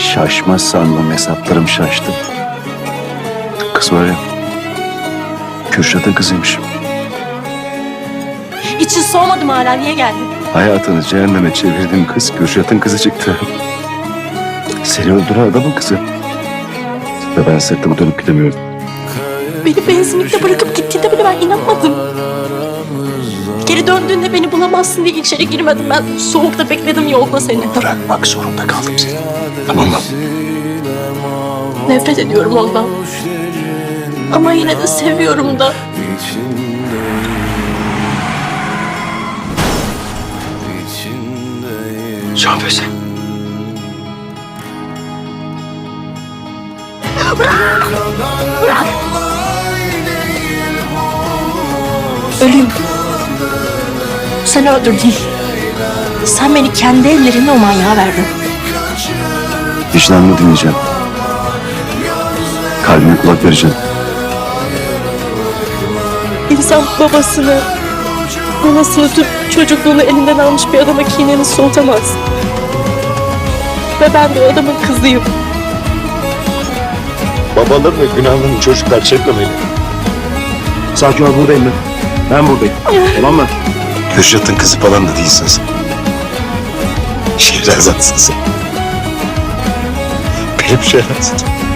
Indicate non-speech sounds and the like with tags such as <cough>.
Şaşmaz sandım hesaplarım şaştı. Kız var ya. Kürşat'ın kızıymış. İçin soğumadı mı hala? Niye geldin? Hayatını cehenneme çevirdim kız. Kürşat'ın kızı çıktı. Seni öldüren adamın kızı. Ve ben sırtımı dönüp gidemiyorum. Beni benzinlikte bırakıp gittiğinde bile ben inanmadım. Geri döndüğünde beni bulamazsın diye içeri girmedim. Ben soğukta bekledim yolda seni. Bırakmak zorunda kaldım seni. Tamam mı? Nefret ediyorum ondan. Ama yine de seviyorum da. Can Böse. Öleyim. Sen öldürdün. Sen beni kendi ellerimle o manyağa verdin. Vicdanını dinleyeceğim. Kalbine kulak vereceğim. İnsan babasını, anasını tüm çocukluğunu elinden almış bir adama kinini soğutamaz. Ve ben de o adamın kızıyım. Babaların ve günahlarını çocuklar çekmemeli. Sakin ol buradayım ben. Ben buradayım. <laughs> tamam mı? Kürşat'ın kızı falan da değilsin sen. Şehrazatsın sen. Benim Şehrazat'ım.